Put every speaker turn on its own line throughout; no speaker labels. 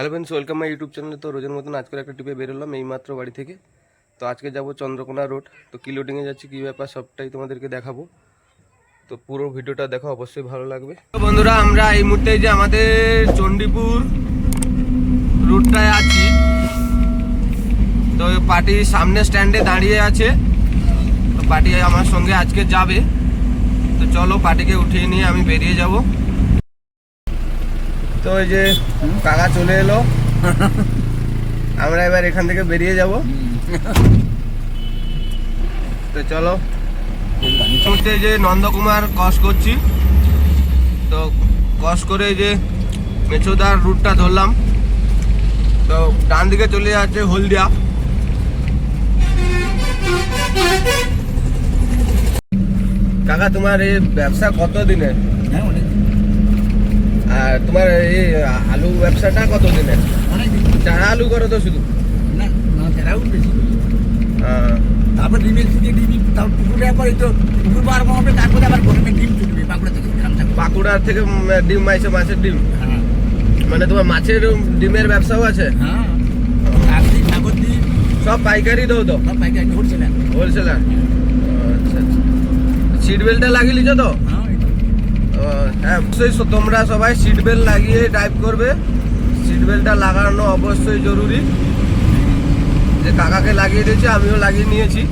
Hello friends welcome my YouTube চ্যানেলে তো রোজের মতন আজকের একটা ট্রিপে বেরোলাম এই মাত্র বাড়ি থেকে। তো আজকে যাব চন্দ্রকোনা রোড তো কী লোডিংয়ে যাচ্ছি, কী ব্যাপার, সবটাই তোমাদেরকে দেখাবো। তো পুরো ভিডিওটা দেখো, অবশ্যই ভালো লাগবে। বন্ধুরা, আমরা এই মুহূর্তে যে আমাদের চণ্ডীপুর রুটটায় আছি, তো পার্টি সামনে স্ট্যান্ডে দাঁড়িয়ে আছে। তো পার্টি আমার সঙ্গে আজকে যাবে। তো চলো পার্টিকে উঠিয়ে নিয়ে আমি বেরিয়ে যাব। তো এই যে কাকা চলে এলো। আমরা এবার এখান থেকে বেরিয়ে যাব। তো চলো। মুহূর্তে যে নন্দকুমার ক্রস করছি। তো ক্রস করে যে মেছোদার রুটটা ধরলাম। তো ডান দিকে চলে যাচ্ছে হলদিয়া। কাকা, তোমার এই ব্যবসা কত দিনের
হ্যাঁ
আর তোমার এই আলু ব্যবসাটা কত দিনের চারা আলু করো তো শুধু।
না বেশি তারপর ডিমের থেকে ডিম তারপর পুকুরে পরে তো পুকুর বার হবে তারপরে আবার গরমে ডিম বাঁকুড়া থেকে থেকে
বাঁকুড়া থেকে ডিম মাইছে মাছের ডিম?
হ্যাঁ।
মানে তোমার মাছের ডিমের ব্যবসাও আছে?
হ্যাঁ।
সব পাইকারি দাও তো?
সব পাইকারি হোলসেলার
হোলসেলার আচ্ছা আচ্ছা। সিট বেল্টটা লাগিয়ে লিছো তো?
হ্যাঁ এই
হ্যাঁ অবশ্যই তোমরা সবাই সিট বেল্ট লাগিয়ে ড্রাইভ করবে। সিট বেল্টটা লাগানো অবশ্যই জরুরি। যে কাকাকে লাগিয়ে দিয়েছে, আমিও লাগিয়ে নিয়েছি।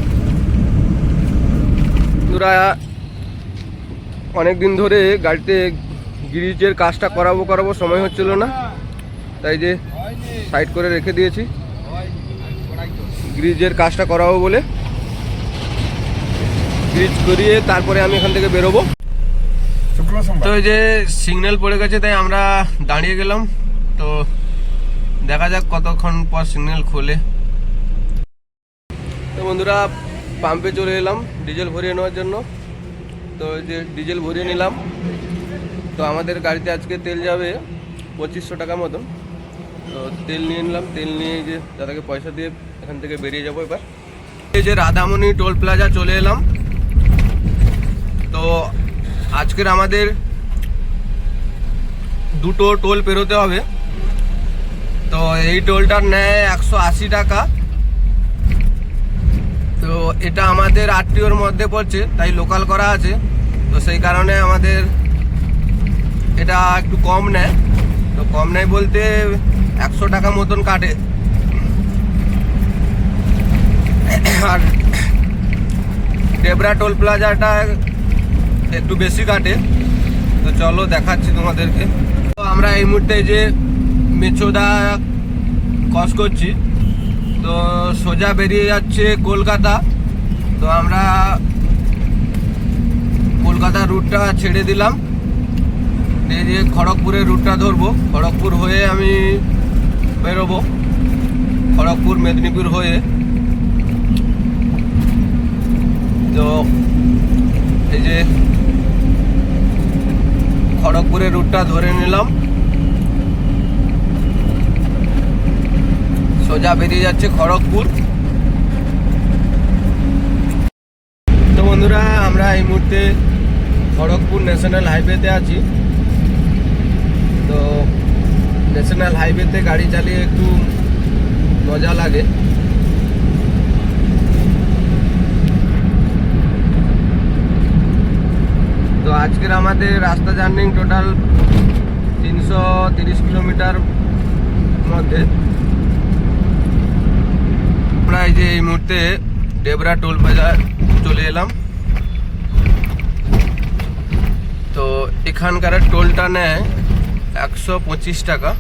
অনেক দিন ধরে গাড়িতে গ্রিজের কাজটা করাবো করাবো সময় হচ্ছিল না। তাই যে সাইড করে রেখে দিয়েছি। গ্রিজের কাজটা করাবো বলে। গ্রিজ করিয়ে তারপরে আমি এখান থেকে বেরোবো। তো যে সিগন্যাল পড়ে গেছে, তাই আমরা দাঁড়িয়ে গেলাম। তো দেখা যাক কতক্ষণ পর সিগন্যাল খোলে। তো বন্ধুরা পাম্পে চলে এলাম ডিজেল ভরিয়ে নেওয়ার জন্য। তো যে ডিজেল ভরিয়ে নিলাম। তো আমাদের গাড়িতে আজকে তেল যাবে পঁচিশশো টাকা মতন। তো তেল নিয়ে নিলাম, তেল নিয়ে যে দাদাকে পয়সা দিয়ে এখান থেকে বেরিয়ে যাব এবার। এই যে রাধামণি টোল প্লাজা চলে এলাম। তো আজকের আমাদের দুটো টোল পেরোতে হবে। তো এই টোলটার নেয় একশো আশি টাকা। তো এটা আমাদের আরটিওর মধ্যে পড়ছে, তাই লোকাল করা আছে। তো সেই কারণে আমাদের এটা একটু কম নেয়। তো কম নেয় বলতে একশো টাকা মতন কাটে। আর ডেবরা টোল প্লাজাটা একটু বেশি কাটে। তো চলো দেখাচ্ছি তোমাদেরকে। তো আমরা এই মুহূর্তে যে মেছোদা ক্রস করছি, তো সোজা বেরিয়ে যাচ্ছে কলকাতা। তো আমরা কলকাতা রুটটা ছেড়ে দিলাম। এই যে খড়গপুরের রুটটা ধরবো। খড়গপুর হয়ে আমি বেরোবো। খড়গপুর, মেদিনীপুর হয়ে। তো এই যে খড়গপুরের রুটটা ধরে নিলাম। সোজা বেরিয়ে যাচ্ছে খড়গপুর। তো বন্ধুরা, আমরা এই মুহূর্তে খড়গপুর ন্যাশনাল হাইওয়েতে আছি। তো ন্যাশনাল হাইওয়েতে গাড়ি চালিয়ে একটু মজা লাগে। আজকের আমাদের রাস্তা জার্নি টোটাল তিনশো তিরিশ কিলোমিটার মধ্যে। আমরা এই যে এই মুহূর্তে ডেবরা টোল বাজার চলে এলাম। তো এখানকার টোলটা নেয় একশো পঁচিশ টাকা।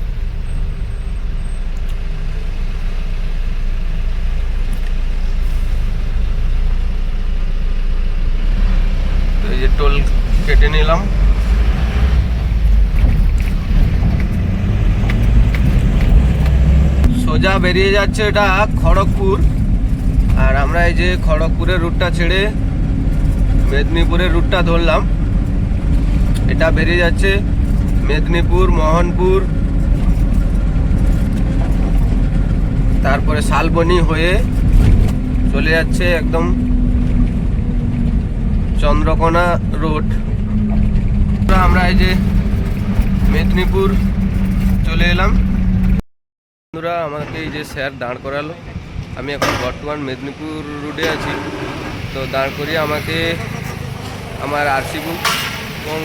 টোল কেটে নিলাম। সোজা বেরিয়ে যাচ্ছে এটা খড়গপুর। আর আমরা এই যে খড়গপুরের রুটটা ছেড়ে মেদিনীপুরের রুটটা ধরলাম। এটা বেরিয়ে যাচ্ছে মেদিনীপুর, মোহনপুর, তারপরে শালবনি হয়ে চলে যাচ্ছে একদম চন্দ্রকোনা রোড আমরা এই যে মেদিনীপুর চলে এলাম। বন্ধুরা, আমাকে এই যে স্যার দাঁড় করালো। আমি এখন বর্তমান মেদিনীপুর রোডে আছি। তো দাঁড় করিয়ে আমাকে আমার আরসি বুক এবং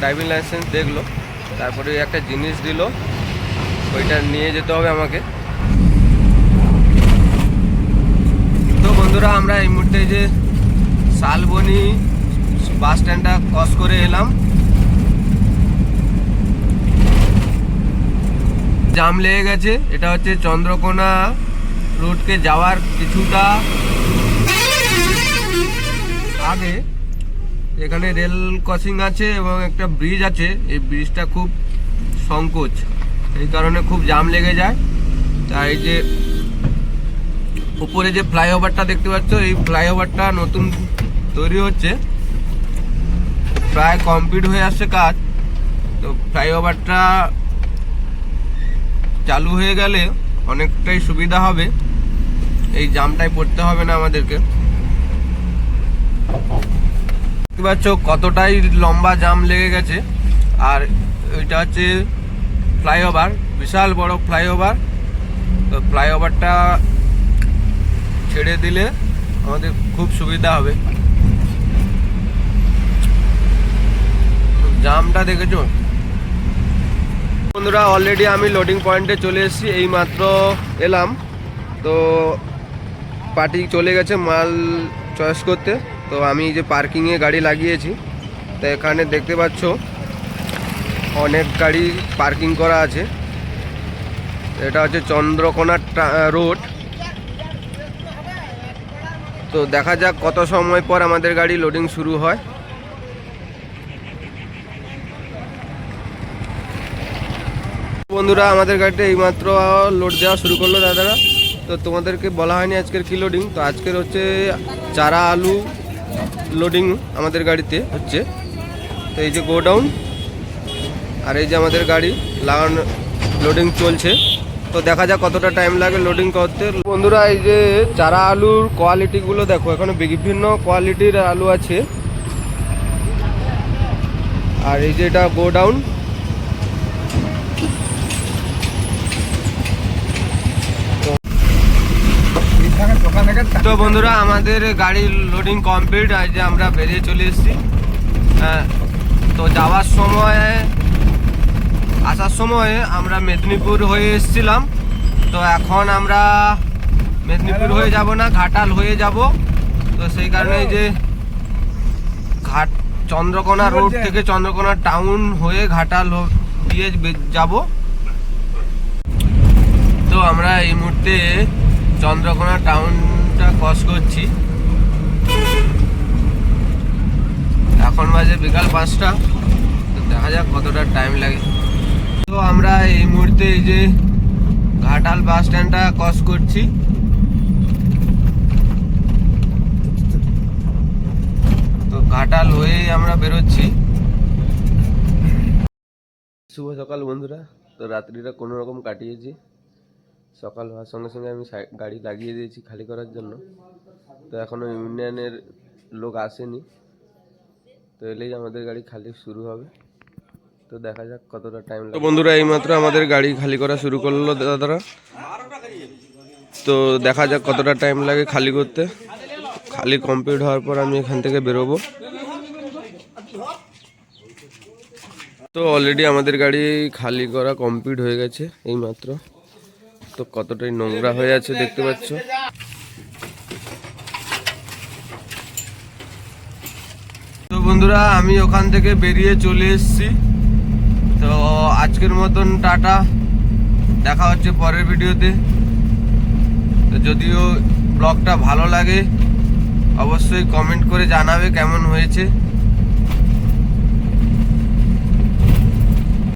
ড্রাইভিং লাইসেন্স দেখল। তারপরে একটা জিনিস দিল। ওইটা নিয়ে যেতে হবে আমাকে। তো বন্ধুরা, আমরা এই মুহূর্তে যে শালবনি বাস স্ট্যান্ডটা ক্রস করে এলাম। জাম লেগে গেছে। এটা হচ্ছে চন্দ্রকোনা রোডকে যাওয়ার কিছুটা আগে। এখানে রেল ক্রসিং আছে এবং একটা ব্রিজ আছে। এই ব্রিজটা খুব সংকোচ। এই কারণে খুব জাম লেগে যায়। তাই যে উপরে যে ফ্লাইওভারটা দেখতে পাচ্ছ, এই ফ্লাইওভারটা নতুন তৈরি হচ্ছে। প্রায় কমপ্লিট হয়ে আসছে কাজ। তো ফ্লাইওভারটা চালু হয়ে গেলে অনেকটাই সুবিধা হবে। এই জামটাই পড়তে হবে না আমাদেরকে। দেখতে পাচ্ছ কতটাই লম্বা জাম লেগে গেছে। আর ওইটা হচ্ছে ফ্লাইওভার, বিশাল বড় ফ্লাইওভার। তো ফ্লাইওভারটা ছেড়ে দিলে আমাদের খুব সুবিধা হবে। জামটা দেখেছ? বন্ধুরা অলরেডি আমি লোডিং পয়েন্টে চলে এসেছি এই মাত্র এলাম। তো পার্টি চলে গেছে মাল চয়েস করতে। তো আমি যে পার্কিংয়ে গাড়ি লাগিয়েছি। তো এখানে দেখতে পাচ্ছ, অনেক গাড়ি পার্কিং করা আছে। এটা হচ্ছে চন্দ্রকোনা রোড তো দেখা যাক কত সময় পর আমাদের গাড়ি লোডিং শুরু হয়। বন্ধুরা, আমাদের গাড়িতে এইমাত্র লোড দেওয়া শুরু করল দাদারা। তো তোমাদেরকে বলা হয়নি আজকের কি লোডিং তো আজকের হচ্ছে চারা আলু লোডিং আমাদের গাড়িতে হচ্ছে। তো এই যে গোডাউন আর এই যে আমাদের গাড়ি লাগানো লোডিং চলছে। তো দেখা যাক কতটা টাইম লাগে লোডিং করতে। বন্ধুরা, এই যে চারা আলুর কোয়ালিটিগুলো দেখো, এখানে বিভিন্ন কোয়ালিটির আলু আছে। আর এই যে এটা গোডাউন
এখানে দোকানে গেছে
তো বন্ধুরা আমাদের গাড়ির লোডিং কমপ্লিট আজ যে আমরা বেরিয়ে চলে এসেছি। তো যাওয়ার সময় আসার সময় আমরা মেদিনীপুর হয়ে এসেছিলাম। তো এখন আমরা মেদিনীপুর হয়ে যাব না ঘাটাল হয়ে যাব। তো সেই কারণে যে ঘাট চন্দ্রকোনা রোড থেকে চন্দ্রকোনা টাউন হয়ে ঘাটাল দিয়ে যাব। তো আমরা এই মুহূর্তে চন্দ্রকোনা টাউনটা ক্রস করছি। এখন বাজে বিকাল পাঁচটা। তো দেখা যাক কতটা টাইম লাগে। তো আমরা এই মুহূর্তে এই যে ঘাটাল বাস স্ট্যান্ডটা ক্রস করছি। তো ঘাটাল হয়ে আমরা বেরোচ্ছি। শুভ সকাল বন্ধুরা। তো রাত্রিটা কোনো রকম কাটিয়েছি। সকাল হওয়ার সঙ্গে সঙ্গে আমি গাড়ি লাগিয়ে দিয়েছি খালি করার জন্য। তো এখনও ইউনিয়নের লোক আসেনি। তো এলেই আমাদের গাড়ি খালি শুরু হবে। তো দেখা যাক কতটা টাইম লাগে। বন্ধুরা, এইমাত্র আমাদের গাড়ি খালি করা শুরু করল দাদারা। তো দেখা যাক কতটা টাইম লাগে খালি করতে। খালি কমপ্লিট হওয়ার পর আমি এখান থেকে বেরোবো। তো অলরেডি আমাদের গাড়ি খালি করা কমপ্লিট হয়ে গেছে, এইমাত্র। তো কতটাই নোংরা হয়ে আছে দেখতে পাচ্ছ? তো বন্ধুরা, আমি ওখান থেকে বেরিয়ে চলে এসেছি। তো আজকের মতন টাটা। দেখা হচ্ছে পরের ভিডিওতে। তো যদিও ব্লগটা ভালো লাগে, অবশ্যই কমেন্ট করে জানাবে কেমন হয়েছে।